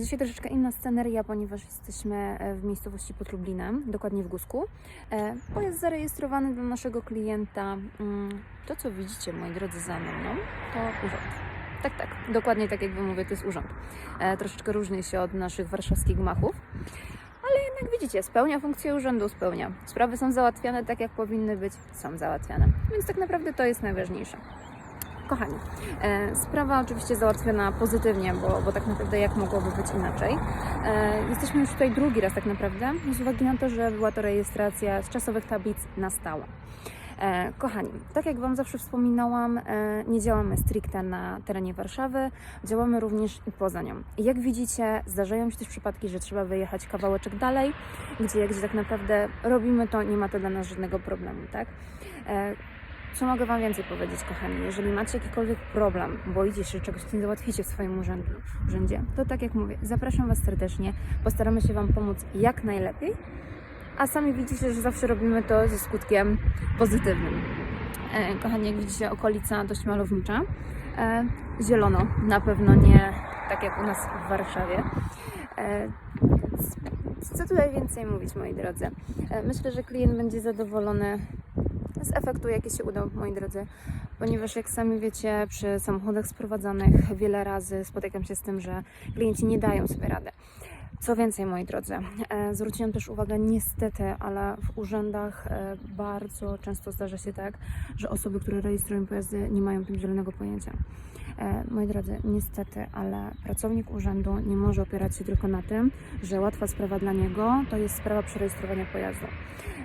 Dzisiaj troszeczkę inna sceneria, ponieważ jesteśmy e, w miejscowości pod Lublinem, dokładnie w Gusku. E, Pojazd zarejestrowany dla naszego klienta. mm, To, co widzicie, moi drodzy, za mną, to urząd. Tak, tak, dokładnie tak jak Wam mówię, to jest urząd. E, Troszeczkę różni się od naszych warszawskich gmachów. Ale jednak widzicie, spełnia funkcję urzędu, spełnia. Sprawy są załatwiane tak, jak powinny być, są załatwiane. Więc tak naprawdę to jest najważniejsze. Kochani, e, sprawa oczywiście załatwiona pozytywnie, bo, bo tak naprawdę jak mogłoby być inaczej. E, jesteśmy już tutaj drugi raz tak naprawdę, z uwagi na to, że była to rejestracja z czasowych tablic na stałe. E, kochani, tak jak Wam zawsze wspominałam, nie działamy stricte na terenie Warszawy, działamy również i poza nią. Jak widzicie, zdarzają się też przypadki, że trzeba wyjechać kawałeczek dalej, gdzie, gdzie tak naprawdę robimy to, nie ma to dla nas żadnego problemu, tak? Co mogę Wam więcej powiedzieć, kochani? Jeżeli macie jakikolwiek problem, boicie się, że czegoś nie załatwicie w swoim urzędu, urzędzie, to tak jak mówię, zapraszam Was serdecznie, postaramy się Wam pomóc jak najlepiej, a sami widzicie, że zawsze robimy to ze skutkiem pozytywnym. E, kochani, jak widzicie, okolica dość malownicza. E, zielono, na pewno nie tak jak u nas w Warszawie. E, co tutaj więcej mówić, moi drodzy? E, myślę, że klient będzie zadowolony z efektu, jaki się udał, moi drodzy, ponieważ jak sami wiecie, przy samochodach sprowadzanych wiele razy spotykam się z tym, że klienci nie dają sobie rady. Co więcej, moi drodzy, e, zwróciłam też uwagę, niestety, ale w urzędach e, bardzo często zdarza się tak, że osoby, które rejestrują pojazdy, nie mają tym zielonego pojęcia. E, Moi drodzy, niestety, ale pracownik urzędu nie może opierać się tylko na tym, że łatwa sprawa dla niego to jest sprawa przerejestrowania pojazdu.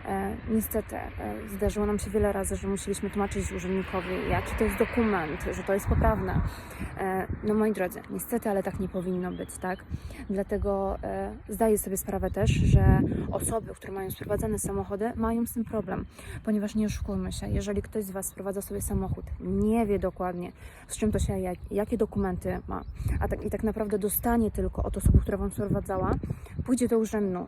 E, niestety, e, zdarzyło nam się wiele razy, że musieliśmy tłumaczyć urzędnikowi, jaki to jest dokument, że to jest poprawne. No moi drodzy, niestety, ale tak nie powinno być, tak? Dlatego zdaję sobie sprawę też, że osoby, które mają sprowadzane samochody, mają z tym problem, ponieważ nie oszukujmy się, jeżeli ktoś z Was sprowadza sobie samochód, nie wie dokładnie, z czym to się je, jakie dokumenty ma, a tak, i tak naprawdę dostanie tylko od osoby, która Wam sprowadzała, pójdzie do urzędu,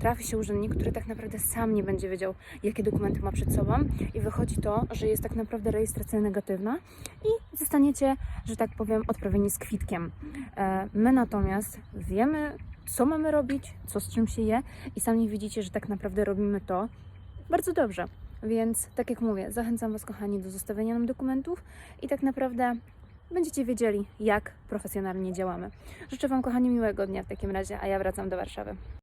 trafi się urzędnik, który tak naprawdę sam nie będzie wiedział, jakie dokumenty ma przed sobą i wychodzi to, że jest tak naprawdę rejestracja negatywna i zostaniecie, że tak powiem, odprawieni z kwitkiem. E, My natomiast wiemy, co mamy robić, co z czym się je i sami widzicie, że tak naprawdę robimy to bardzo dobrze. Więc tak jak mówię, zachęcam Was, kochani, do zostawienia nam dokumentów i tak naprawdę będziecie wiedzieli, jak profesjonalnie działamy. Życzę Wam, kochani, miłego dnia w takim razie, a ja wracam do Warszawy.